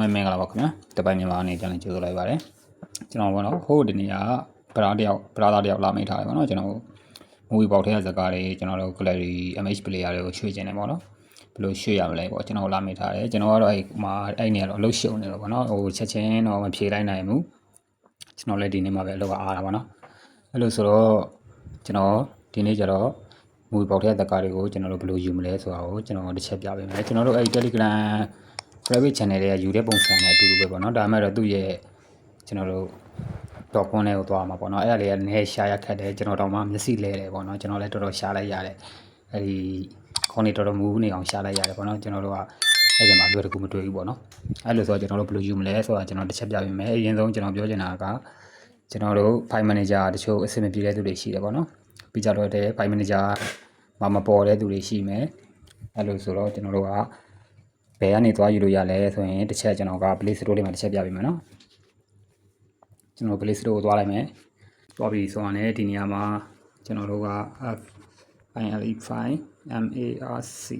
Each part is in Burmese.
မင်္ဂလာပါခင်ဗျာတပိုင်မြန်မာအနေပြန်လည်ကြိုဆိုလိုက်ပါတယ်ကျွန်တော်ဘောနော်ဟိုးဒီနေ့ကပရာတယောက်ပရာသားတယောက်လာမိထားတယ်ဗောနော်ကျွန်တော်မူဗီပေါက်ထဲကဇာတ်ကားတွေကျွန်တော်တို့ gallery MH player တွေကိုရွှေ့ခြင်းတယ်ဗောနော်ဘယ်လိုရွှေ့ရမလဲပေါ့ကျွန်တော်လာမိထားတယ်ကျွန်တော်ကတော့အဲ့မှာအဲ့နေရာတော့အလုပ်ရှုံနေတော့ဗောနော်ဟိုချက်ချင်းတော့မဖြေလိုက်နိုင်ဘူးကျွန်တော်လည်းဒီနေ့မှပဲအလုပ်ကအားတာဗောနော်အဲ့လိုဆိုတော့ကျွန်တော်ဒီနေ့ကျတော့မူဗီပေါက်ထဲကဇာတ်ကားတွေကိုကျွန်တော်တို့ဘယ်လိုယူမလဲဆိုတာကိုကျွန်တော်တစ်ချက်ပြပေးမယ်ကျွန်တော်တို့အဲ့ Telegram private channel တွေကယူတဲ့ပုံစံနဲ့အတူတူပဲပေါ့နော်ဒါမှမဟုတ်သူ့ရဲ့ကျွန်တော်တို့တော့ကွန်းလေးကိုသွားမှာပေါ့နော်အဲ့ဒါလေးကနည်းရှာရခက်တယ်ကျွန်တော်တော့မှမျက်စိလဲတယ်ပေါ့နော်ကျွန်တော်လည်းတော်တော်ရှာလိုက်ရတယ်အဲ့ဒီခေါင်းလေးတော်တော်မူနေအောင်ရှာလိုက်ရတယ်ပေါ့နော်ကျွန်တော်တို့ကအဲ့ဒီမှာလွယ်တကူမတွေ့ဘူးပေါ့နော်အဲ့လိုဆိုတော့ကျွန်တော်တို့ဘယ်လိုယူမလဲဆိုတာကျွန်တော်တစ်ချက်ပြပေးမယ်အရင်ဆုံးကျွန်တော်ပြောချင်တာကကျွန်တော်တို့ file manager တချို့အဆင်မပြေတဲ့သူတွေရှိတယ်ပေါ့နော်ပြီးကြတော့တဲ့ file manager မှာမပေါ်တဲ့သူတွေရှိမယ်အဲ့လိုဆိုတော့ကျွန်တော်တို့က ဘယ်ကနေသွားယူလို့ရလဲဆိုရင်တစ်ချက်ကျွန်တော်က Play Store လေးမှာတစ်ချက်ပြပေးမယ်နော်ကျွန်တော် Play Store ကိုသွားလိုက်မယ်သွားပြီဆိုရင်လည်းဒီနေရာမှာကျွန်တော်တို့က FILE file MARC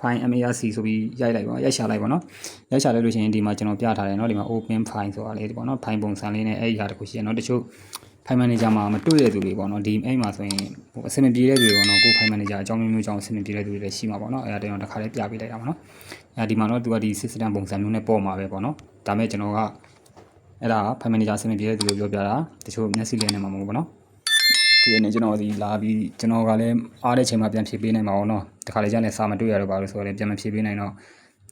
file MARC ဆိုပြီးရိုက်လိုက်ပါရိုက်ရှာလိုက်ပါနော်ရိုက်ရှာလိုက်လို့ရှိရင်ဒီမှာကျွန်တော်ပြထားတယ်နော်ဒီမှာ open file ဆိုတာလေးဒီပေါ့နော် file ပုံစံလေးနဲ့အဲ့ဒီဟာတခုရှိရနော်တချို့ file manager မှာမတွေ့တဲ့သူတွေပေါ့နော်ဒီအဲ့မှာဆိုရင်ဟိုအဆင်မပြေတဲ့သူတွေပေါ့နော်ကို file manager အကြောင်းမျိုးမျိုးကြောင့်အဆင်မပြေတဲ့သူတွေလည်းရှိမှာပေါ့နော်အဲ့ဒါတည်းတော့တစ်ခါလေးပြပေးလိုက်တာပေါ့နော်အဲဒီမှာတော့သူကဒီ system ပုံစံမျိုးနဲ့ပေါ်မှာပဲပေါ့နော်ဒါမဲ့ကျွန်တော်ကအဲ့ဒါ file manager အဆင်မပြေတဲ့သူတွေပြောပြတာတချို့မျက်စိလေးနဲ့မှာမဟုတ်ဘူးပေါ့နော်ဒီနေ့ကျွန်တော်ဒီလာပြီးကျွန်တော်ကလည်းအားတဲ့ချိန်မှာပြန်ဖြည့်ပေးနိုင်မှာပေါ့နော်တခါလေကျရင်စာမတွေ့ရတော့ပါလို့ဆိုတော့လည်းပြန်မဖြည့်ပေးနိုင်တော့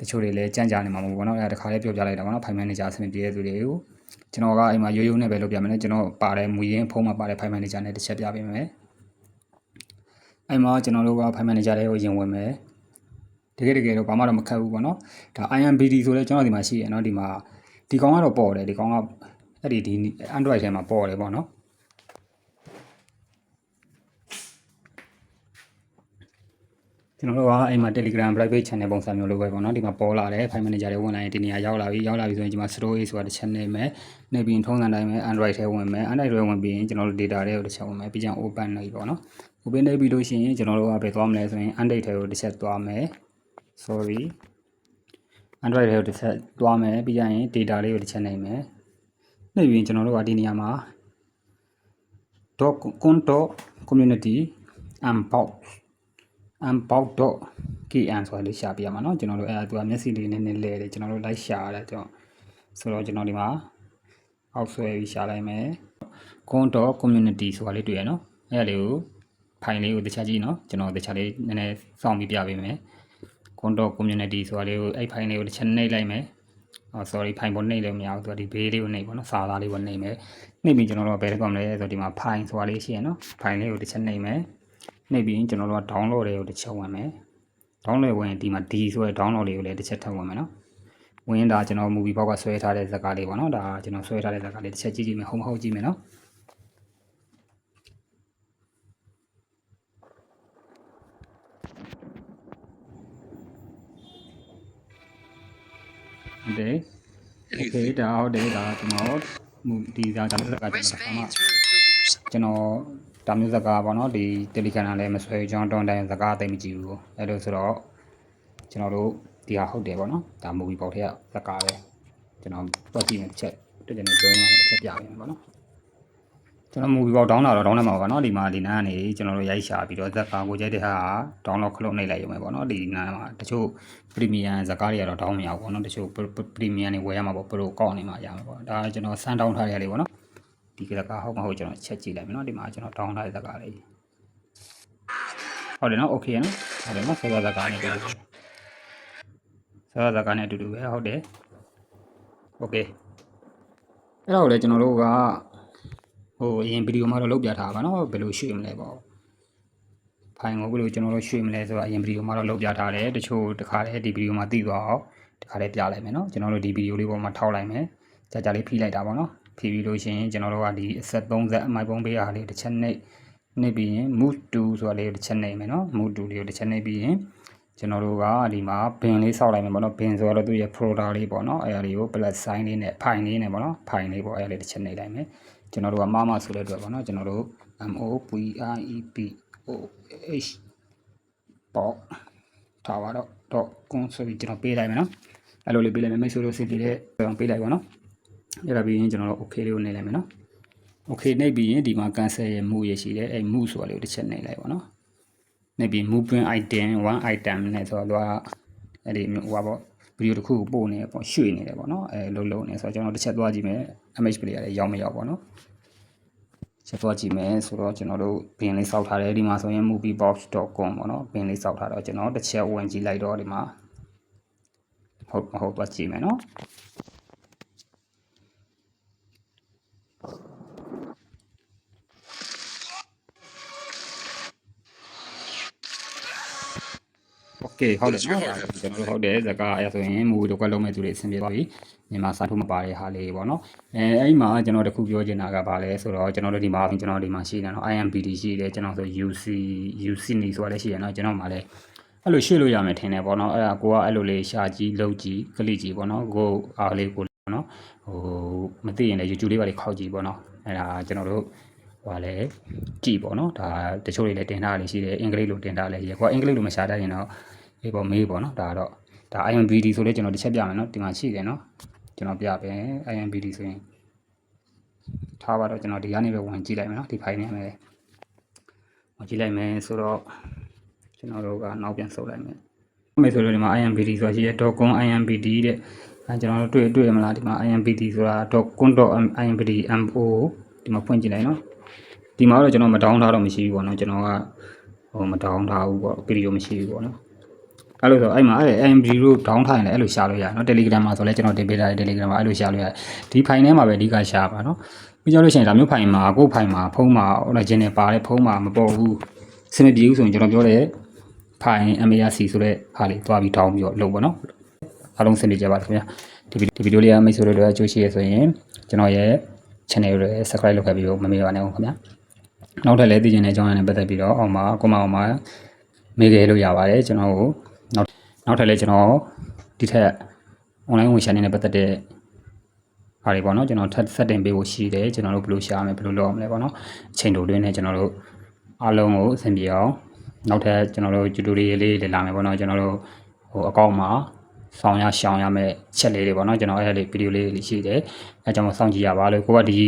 တချို့တွေလည်းကြန့်ကြာနေမှာမဟုတ်ဘူးပေါ့နော်အဲ့ဒါတခါလေးပြောပြလိုက်တာပေါ့နော် file manager အဆင်မပြေတဲ့သူတွေကိုကျွန်တော်ကအိမ်မှာရိုးရိုးနဲ့ပဲလုပ်ပြမယ်နော်ကျွန်တော်ပါတဲ့မူရင်းဖုန်းမှာပါတဲ့ file manager နဲ့တစ်ချက်ပြပေးမယ်အဲ့မှာကျွန်တော်တို့က file manager တွေကိုရင်ဝင်မယ်တကယ်တကယ်တော့ဘာမှတော့မခက်ဘူးပေါ့နော်ဒါ IMBD ဆိုလဲကျွန်တော်ဒီမှာရှိရနော်ဒီမှာဒီကောင်ကတော့ပေါ်တယ်ဒီကောင်ကအဲ့ဒီဒီ Android ထဲမှာပေါ်တယ်ပေါ့နော် ကျွန်တော်တို့ကအိမ်မှာ Telegram private channel ပုံစံမျိုးလိုပဲပေါ့နော်ဒီမှာပေါ်လာတယ် file manager တွေဝင်လာရင်ဒီနေရာရောက်လာပြီရောက်လာပြီဆိုရင်ဒီမှာ storage ဆိုတာတစ်ချက်နေမယ်နေပြီးထုံးစံတိုင်းပဲ Android ထဲဝင်မယ် Android ထဲဝင်ပြီးရင်ကျွန်တော်တို့ data တွေကိုတစ်ချက်ဝင်မယ်ပြီးကြရင် open နေပြီပေါ့နော် open နေပြီလို့ရှိရင်ကျွန်တော်တို့ကဘယ်သွားမလဲဆိုရင် Android ထဲကိုတစ်ချက်သွားမယ် sorry Android ထဲကိုတစ်ချက်သွားမယ်ပြီးကြရင် data လေးကိုတစ်ချက်နေမယ်နေပြီးကျွန်တော်တို့ကဒီနေရာမှာ .conto community unbox unbox.kn ဆိုတာလေးရှာပြရမှာเนาะကျွန်တော်တို့အဲ့ဒါသူကမျက်စိလေးနည်းနည်းလဲတယ်ကျွန်တော်တို့လိုက်ရှာရတာကျွန်တော်ဆိုတော့ကျွန်တော်ဒီမှာအောက်ဆွဲပြီးရှာလိုက်မယ် con.community ဆိုတာလေးတွေ့ရနော်အဲ့ဒါလေးကိုဖိုင်လေးကိုတခြားကြည့်နော်ကျွန်တော်တခြားလေးနည်းနည်းစောင့်ပြီးပြပေးမယ် con.community ဆိုတာလေးကိုအဲ့ဖိုင်လေးကိုတစ်ချက်နှိပ်လိုက်မယ်အော် sorry ဖိုင်ပေါ်နှိပ်လို့မရဘူးသူကဒီဘေးလေးကိုနှိပ်ပေါ့နော်စာသားလေးကိုနှိပ်မယ်နှိပ်ပြီးကျွန်တော်တို့ဘယ်လိုကောင်လဲဆိုတော့ဒီမှာဖိုင်ဆိုတာလေးရှိရနော်ဖိုင်လေးကိုတစ်ချက်နှိပ်မယ် နှိပ်ပြီးကျွန်တော်တို့က download တွေကိုတစ်ချက်ဝင်မယ် download ဝင်ဒီမှာ D ဆိုတဲ့ download လေးကိုလည်းတစ်ချက်ထပ်ဝင်မယ်နော်ဝင်တာကျွန်တော် movie ဘောက်ကဆွဲထားတဲ့ဇာတ်ကားလေးပေါ့နော်ဒါကျွန်တော်ဆွဲထားတဲ့ဇာတ်ကားလေးတစ်ချက်ကြည့်ကြည့်မယ်ဟုတ်မဟုတ်ကြည့်မယ်နော်ဟုတ်တယ်โอเคဒါဟုတ်တယ်ဒါကျွန်တော်ဒီဇာတ်ကားလေးကကျွန်တော် Wrist ဒါမှ veins are improving your ကျွန်တော် ဒါမျိုးဇာတ်ကားပေါ့နော်ဒီ Telegram လည်းမဆွဲကျွန်တော်တွန်တိုင်းဇာတ်ကားအသိမကြည့်ဘူးအဲ့လိုဆိုတော့ကျွန်တော်တို့ဒီဟာဟုတ်တယ်ပေါ့နော်ဒါ movie ပေါက်ထက်ကဇာတ်ကားပဲကျွန်တော်တွက်ကြည့်မယ်တစ်ချက်တစ်ချက်နဲ့ join အောင်တစ်ချက်ပြပေးမယ်ပေါ့နော်ကျွန်တော် movie ပေါက် download တော့ download မှာပေါ့နော်ဒီမှာဒီနားကနေကျွန်တော်တို့ရိုက်ရှာပြီးတော့ဇာတ်ကားကိုကြိုက်တဲ့ဟာ download ခလုတ်နှိပ်လိုက်ရုံပဲပေါ့နော်ဒီနားမှာတချို့ premium ဇာတ်ကားတွေကတော့ down မရဘူးပေါ့နော်တချို့ premium တွေဝယ်ရမှာပေါ့ pro ကောက်နေမှာရမှာပေါ့ဒါကျွန်တော်စမ်း down ထားရလေးပေါ့နော် ဒီကဟုတ်မဟုတ်ကျွန်တော်ချက်ကြည့်လိုက်မယ်နော်ဒီမှာကျွန်တော်တောင်းထားတဲ့ဇာတ်ကားလေးဟုတ်တယ်နော် okay နော်ဟုတ်တယ်နော်ဆောဇာတ်ကားနဲ့တူတူဆောဇာတ်ကားနဲ့အတူတူပဲဟုတ်တယ် okay အဲ့တော့လေကျွန်တော်တို့ကဟိုအရင်ဗီဒီယိုမှာတော့လုပ်ပြထားပါနော်ဘယ်လိုရွှေ့မလဲပေါ့ဖိုင်ကိုဘယ်လိုကျွန်တော်တို့ရွှေ့မလဲဆိုတော့အရင်ဗီဒီယိုမှာတော့လုပ်ပြထားတယ်တချို့တခါလေဒီဗီဒီယိုမှာသိသွားအောင်တခါလေပြလိုက်မယ်နော်ကျွန်တော်တို့ဒီဗီဒီယိုလေးပေါ်မှာထောက်လိုက်မယ်ကြာကြာလေးဖိလိုက်တာပေါ့နော် ဖြည့်ပြီးလို့ရှိရင်ကျွန်တော်တို့ကဒီအဆက်30အမိုက်ပုံးပေးအားလေးတစ်ချက်နှိပ်နှိပ်ပြီးရင် move to ဆိုတာလေးတစ်ချက်နှိပ်မယ်နော် move to လေးကိုတစ်ချက်နှိပ်ပြီးရင်ကျွန်တော်တို့ကဒီမှာဘင်လေးစောက်လိုက်မယ်ပေါ့နော်ဘင်ဆိုတော့သူ့ရဲ့ folder လေးပေါ့နော်အဲ့ဒါလေးကို plus sign လေးနဲ့ file လေးနဲ့ပေါ့နော် file လေးပေါ့အဲ့ဒါလေးတစ်ချက်နှိပ်လိုက်မယ်ကျွန်တော်တို့ကမမဆိုတဲ့အတွက်ပေါ့နော်ကျွန်တော်တို့ m o p i e p o h ပေါ့ထားပါတော့ dot com ဆိုပြီးကျွန်တော်ပေးလိုက်မယ်နော်အဲ့လိုလေးပေးလိုက်မယ်မိတ်ဆွေတို့စင်ပြတဲ့အောင်ပေးလိုက်ပါနော် အဲ့ဒါပြီးရင်ကျွန်တော်တို့ okay လေးကိုနှိပ်လိုက်မယ်နော် okay နှိပ်ပြီးရင်ဒီမှာ cancel ရဲ့ move ရရှိတယ်အဲ့ move ဆိုတာလေးကိုတစ်ချက်နှိပ်လိုက်ပါနော်နှိပ်ပြီး movement item one item နဲ့ဆိုတော့သူကအဲ့ဒီဟိုပါပေါ့ဗီဒီယိုတစ်ခုကိုပို့နေတယ်ပေါ့ရွှေ့နေတယ်ပေါ့နော်အဲလုံးလုံးနေဆိုတော့ကျွန်တော်တစ်ချက်သွားကြည့်မယ် image player လေးရောက်မရောက်ပေါ့နော်ချက်သွားကြည့်မယ်ဆိုတော့ကျွန်တော်တို့ပင်လေးစောက်ထားတယ်ဒီမှာဆိုရင် moviebox.com ပေါ့နော်ပင်လေးစောက်ထားတော့ကျွန်တော်တစ်ချက်ဝင်ကြည့်လိုက်တော့ဒီမှာဟုတ်မဟုတ်သွားကြည့်မယ်နော် ကဲဟုတ်တယ်ကျွန်တော်ဟုတ်တယ်ဇကာအဲဆိုရင်မူတို့ကလုံးမဲ့သူတွေအဆင်ပြေပါပြီမြန်မာစာထုတ်မပါတဲ့ဟာလေးပေါ့နော်အဲအဲ့ဒီမှာကျွန်တော်တခုပြောချင်တာကဘာလဲဆိုတော့ကျွန်တော်တို့ဒီမှာကျွန်တော်ဒီမှာရှိတယ်နော် IMBD ရှိတယ်ကျွန်တော်ဆို UC UC နေဆိုတာလည်းရှိတယ်နော်ကျွန်တော်မှာလည်းအဲ့လိုရှေ့လို့ရမယ်ထင်တယ်ပေါ့နော်အဲ့ဒါကိုကအဲ့လိုလေးရှာကြည့်လုပ်ကြည့်ကလစ်ကြည့်ပေါ့နော်ကိုအားလေးကိုပေါ့နော်ဟိုမသိရင်လည်း YouTube လေးပါလေးခောက်ကြည့်ပေါ့နော်အဲ့ဒါကျွန်တော်တို့ဟိုလည်းကြည်ပေါ့နော်ဒါတချို့တွေလည်းတင်တာလည်းရှိတယ်အင်္ဂလိပ်လိုတင်တာလည်းရှိတယ်ကိုအင်္ဂလိပ်လိုမရှာတတ်ရင်တော့ အေးပေါ့မေးပေါ့နော်ဒါတော့ဒါ IMBD ဆိုလဲကျွန်တော်တစ်ချက်ပြမယ်နော်ဒီမှာရှိတယ်နော်ကျွန်တော်ပြပဲ IMBD ဆိုရင်ထားပါတော့ကျွန်တော်ဒီကနေပဲဝင်ကြည့်လိုက်မယ်နော်ဒီ file နဲ့မယ်ဝင်ကြည့်လိုက်မယ်ဆိုတော့ကျွန်တော်တို့ကနောက်ပြန်ဆုပ်လိုက်မယ်မယ်ဆိုတော့ဒီမှာ IMBD ဆိုတာရှိတယ် .com IMBD တဲ့အဲကျွန်တော်တို့တွေ့တွေ့ရမလားဒီမှာ IMBD ဆိုတာ .com.imbd mo ဒီမှာဖွင့်ကြည့်လိုက်နော်ဒီမှာတော့ကျွန်တော်မတောင်းထားတော့မရှိဘူးပေါ့နော်ကျွန်တော်ကဟိုမတောင်းထားဘူးပေါ့ဗီဒီယိုမရှိဘူးပေါ့နော် အဲ့လိုဆိုအဲ့မှာအဲ့ MB လို့ down ထားရင်လည်းအဲ့လိုရှာလို့ရတယ်နော် Telegram မှာဆိုလည်းကျွန်တော်တင်ပေးထားတဲ့ Telegram မှာအဲ့လိုရှာလို့ရတယ်ဒီ file ထဲမှာပဲအဓိကရှာပါနော်ပြီးကြလို့ရှိရင်ဒါမျိုး file မှာကိုယ့် file မှာဖုန်းမှာ origin နဲ့ပါတဲ့ဖုန်းမှာမပေါ်ဘူးစင်မပြေဘူးဆိုရင်ကျွန်တော်ပြောတဲ့ file MARC ဆိုတဲ့ဟာလေးတွားပြီး down ပြီးတော့လုပ်ပါနော်အားလုံးစနေကြပါခင်ဗျာဒီဒီဗီဒီယိုလေးကမိတ်ဆွေတို့တွေအကျိုးရှိရဆိုရင်ကျွန်တော်ရဲ့ channel ကိုလည်း subscribe လုပ်ခဲ့ပြီးတော့မမေ့ပါနဲ့ဦးခင်ဗျာနောက်ထပ်လည်းသိချင်တဲ့အကြောင်းအရာနဲ့ပတ်သက်ပြီးတော့အောက်မှာကွန်မန့်အောက်မှာမေးကြလို့ရပါတယ်ကျွန်တော်ကို နောက်ထပ်လည်းကျွန်တော်ဒီထက် online ဝင်ရှာနေနဲ့ပတ်သက်တဲ့ဟာတွေပေါ့နော်ကျွန်တော်ထပ်ဆက်တင်ပေးဖို့ရှိတယ်ကျွန်တော်တို့ဘယ်လိုရှာမလဲဘယ်လိုလုပ်အောင်လဲပေါ့နော်အချိန်တိုတွင်းနဲ့ကျွန်တော်တို့အားလုံးကိုအဆင်ပြေအောင်နောက်ထပ်ကျွန်တော်တို့ tutorial လေးတွေလာမယ်ပေါ့နော်ကျွန်တော်တို့ဟိုအကောင့်မှာဆောင်ရရှောင်ရမယ့်ချက်လေးတွေပေါ့နော်ကျွန်တော်အဲ့ဒါလေးဗီဒီယိုလေးတွေရှိတယ်အဲကြောင့်စောင့်ကြည့်ရပါလို့ကိုကဒီ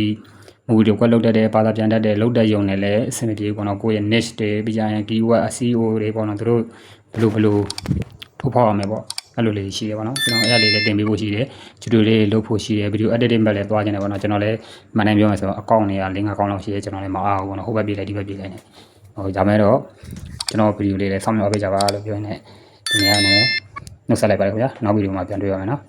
မူဗီတို့ကွက်လုတ်တတ်တဲ့ဘာသာပြန်တတ်တဲ့လုတ်တဲ့ယုံနဲ့လည်းအဆင်ပြေပေါ့နော်ကိုယ့်ရဲ့ niche တွေပြီးကြရင် keyword SEO တွေပေါ့နော်တို့ဘယ်လိုဘယ်လိုထုတ်ဖော်ရမယ်ပေါ့အဲ့လိုလေးရှိတယ်ပေါ့နော်ကျွန်တော်အဲ့ဒါလေးလည်းတင်ပေးဖို့ရှိတယ်ကျူတူလေးလုပ်ဖို့ရှိတယ်ဗီဒီယို editing ဘက်လည်းသွားကျင်တယ်ပေါ့နော်ကျွန်တော်လည်းမှန်တယ်ပြောမယ်ဆိုတော့အကောင့်တွေက၄၅ကောင့်လောက်ရှိတယ်ကျွန်တော်လည်းမအားဘူးပေါ့နော်ဟိုဘက်ပြေးလိုက်ဒီဘက်ပြေးလိုက်နေဟိုဒါမဲ့တော့ကျွန်တော်ဗီဒီယိုလေးလည်းဆောင်းမြောက်ပေးကြပါလို့ပြောနေဒီနေ့ကနေနှုတ်ဆက်လိုက်ပါရခင်ဗျာနောက်ဗီဒီယိုမှာပြန်တွေ့ရမယ်နော်